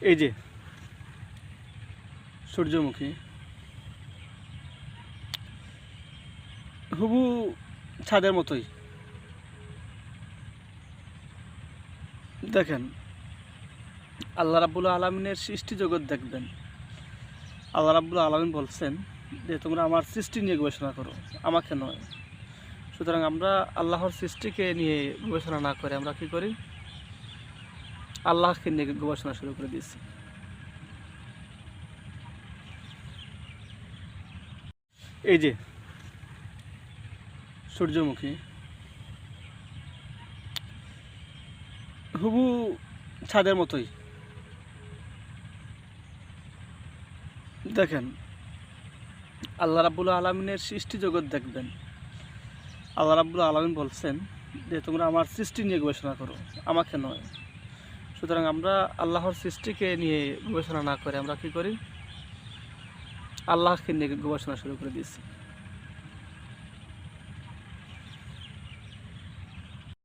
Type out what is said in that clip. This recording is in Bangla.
এই যে, সূর্যমুখী। হুবু ছাদের মতোই। দেখেন, আল্লাহ রাব্বুল আলমিনের সৃষ্টি জগৎ দেখবেন। আল্লাহ রাব্বুল আলমিন বলছেন যে, তোমরা আমার সৃষ্টি নিয়ে গবেষণা করো, আমাকে নয়। সুতরাং আমরা আল্লাহর সৃষ্টিকে নিয়ে গবেষণা না করে আমরা কি করি? আল্লাহকে নিয়ে গবেষণা শুরু করে দিয়েছি। এই যে সূর্যমুখী হুবু ছাদের মতোই। দেখেন, আল্লাহ রাব্বুল আলমিনের সৃষ্টি জগৎ দেখবেন। আল্লাহ রাব্বুল আলমিন বলছেন যে, তোমরা আমার সৃষ্টি নিয়ে গবেষণা করো, আমাকে নয়। সুতরাং আমরা আল্লাহর সৃষ্টিকে নিয়ে গবেষণা না করে আমরা কি করি? আল্লাহকে নিয়ে গবেষণা শুরু করে দিয়েছি।